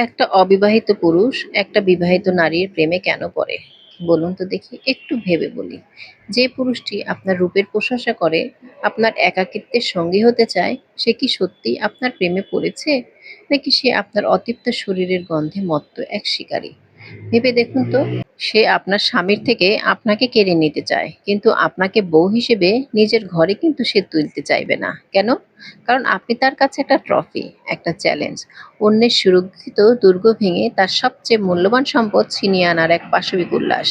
একটা অবিবাহিত পুরুষ একটা বিবাহিত নারীর প্রেমে কেন পড়ে? বলুন তো দেখি, একটু ভেবে বলি। যে পুরুষটি আপনার রূপের প্রশংসা করে, আপনার একাকিত্বের সঙ্গী হতে চায়, সে কি সত্যি আপনার প্রেমে পড়েছে? নাকি সে আপনার অতৃপ্ত শরীরের গন্ধে মত্ত এক শিকারী? ভেবে দেখুন তো। সে আপনার স্বামীর থেকে আপনাকে কেড়ে নিতে চায়। কিন্তু আপনাকে বউ হিসেবে নিজের ঘরে কিন্তু সে তুলতে চাইবে না। কেন? কারণ আপনি তার কাছে একটা ট্রফি একটা চ্যালেঞ্জ অন্যের সুরক্ষিত দুর্গ ভেঙে তার সবচেয়ে মূল্যবান সম্পদ ছিনিয়ে আনার এক পাশবিক উল্লাস।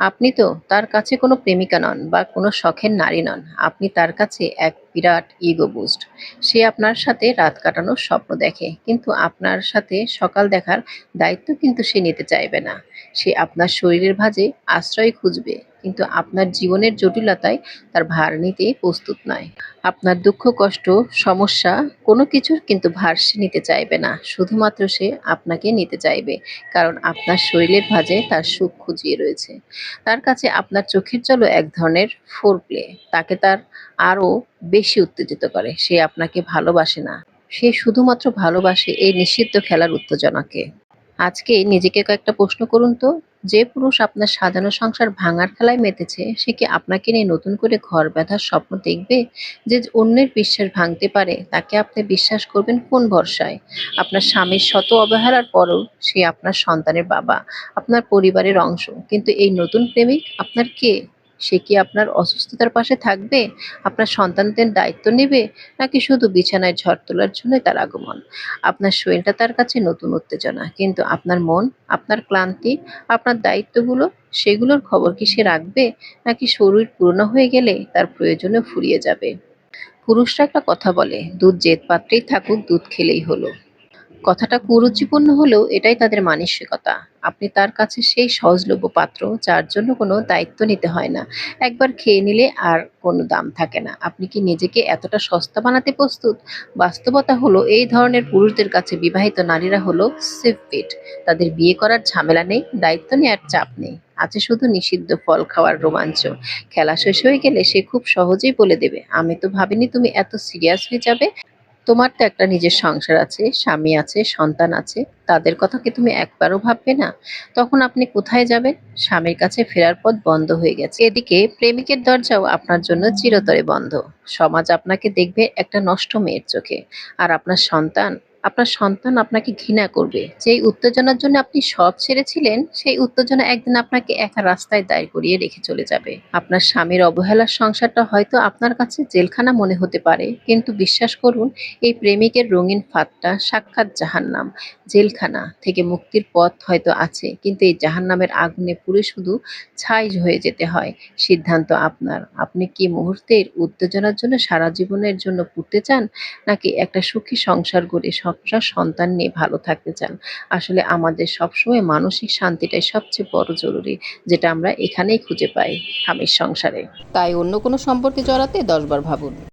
আপনি তো তার কাছে কোনো প্রেমিকা নন বা কোনো শখের নারী নন। আপনি তার কাছে এক বিরাট ইগো বুস্ট সে আপনার সাথে রাত কাটানোর স্বপ্ন দেখে, কিন্তু আপনার সাথে সকাল দেখার দায়িত্ব কিন্তু সে নিতে চাইবে না। সে আপনার শরীরের ভাজে আশ্রয় খুঁজবে। কিন্তু আপনার জীবনের জটিলতায় তার ভার নিতে প্রস্তুত নয়। আপনার দুঃখ, কষ্ট, সমস্যা কোনো কিছুর কিন্তু ভার সে নিতে চাইবে না। শুধুমাত্র সে আপনাকে নিতে চাইবে, কারণ আপনার শরীরের ভাঁজে তার সুখ খুঁজিয়ে রয়েছে। তার কাছে আপনার চোখের জলও এক ধরনের ফোর প্লে তাকে তার আরও বেশি উত্তেজিত করে। সে আপনাকে ভালোবাসে না। সে শুধুমাত্র ভালোবাসে এই নিষিদ্ধ খেলার উত্তেজনাকে। আজকে নিজেকে কয়েকটা প্রশ্ন করুন তো। যে পুরুষ আপনার সাজানো সংসার ভাঙার খেলায় মেতেছে, সে কি আপনাকে নিয়ে নতুন করে ঘর ব্যথার স্বপ্ন দেখবে? যে অন্যের বিশ্বাস ভাঙতে পারে, তাকে আপনি বিশ্বাস করবেন কোন ভরসায়? আপনার স্বামীর শত অবহেলার পরও সে আপনার সন্তানের বাবা, আপনার পরিবারের অংশ। কিন্তু এই নতুন প্রেমিক আপনার কে? সে কি আপনার অসুস্থতার পাশে থাকবে? আপনার সন্তানদের দায়িত্ব নেবে? নাকি শুধু বিছানায় ঝড় তোলার জন্য তার আগমন? আপনার শরীরটা তার কাছে নতুন উত্তেজনা। কিন্তু আপনার মন, আপনার ক্লান্তি, আপনার দায়িত্বগুলো, সেগুলোর খবর কি সে রাখবে? নাকি শরীর পুরনো হয়ে গেলে তার প্রয়োজনে ফুরিয়ে যাবে? পুরুষরা একটা কথা বলে, দুধ জেদ পাত্রেই থাকুক, দুধ খেলেই হলো। কথাটা কুরুচিপূর্ণ হলেও এটাই তাদের মানসিকতা। আপনি তার কাছে সেই সহজলভ্য পাত্র, যার জন্য কোনো দায়িত্ব নিতে হয় না। একবার খেয়ে নিলে আর কোনো দাম থাকে না। আপনি কি নিজেকে এতটা সস্তা বানাতে প্রস্তুত? বাস্তবতা হলো, এই ধরনের পুরুষদের কাছে বিবাহিত নারীরা হলো সেফ তাদের বিয়ে করার ঝামেলা নেই, দায়িত্ব নেওয়ার চাপ নেই। আছে শুধু নিষিদ্ধ ফল খাওয়ার রোমাঞ্চ। খেলা শেষ হয়ে গেলে সে খুব সহজেই বলে দেবে, আমি তো ভাবিনি তুমি এত সিরিয়াস হয়ে যাবে। তোমার তো একটা নিজের সংসার আছে, স্বামী আছে, সন্তান আছে, তাদের কথা কি তুমি একবারও ভাববে না? তখন আপনি কোথায় যাবেন? স্বামীর কাছে ফেরার পথ বন্ধ হয়ে গেছে। এদিকে প্রেমিকের দরজাও আপনার জন্য চিরতরে বন্ধ। সমাজ আপনাকে দেখবে একটা নষ্ট মেয়ের চোখে। আর আপনার সন্তান আপনার সন্তান আপনাকে ঘৃণা করবে। যেই উত্তেজনার জন্য আপনি সব ছেড়েছিলেন, সেই উত্তেজনা একদিন আপনাকে একা রাস্তায় দাঁড় করিয়ে রেখে চলে যাবে। আপনার স্বামীর অবহেলার সংসারটা হয়তো আপনার কাছে জেলখানা মনে হতে পারে, কিন্তু বিশ্বাস করুন, এই প্রেমিকের রঙিন ফাঁদটা সাক্ষাৎ জাহান্নাম, জেলখানা থেকে মুক্তির পথ হয়তো আছে, কিন্তু এই জাহান্নামের আগুনে পুড়ে শুধু ছাই হয়ে যেতে হয়। সিদ্ধান্ত আপনার। আপনি কি মুহূর্তের উত্তেজনার জন্য সারা জীবনের জন্য পুড়তে চান, নাকি একটা সুখী সংসার গড়ে সংসার সন্তান নিয়ে ভালো থাকতে চান। আসলে আমাদের সবসময় মানসিক শান্তিটাই সবচেয়ে বড় জরুরি, যেটা আমরা এখানেই খুঁজে পাই স্বামীর সংসারে। তাই অন্য কোনো সম্পর্কে জড়াতে দশবার ভাবুন।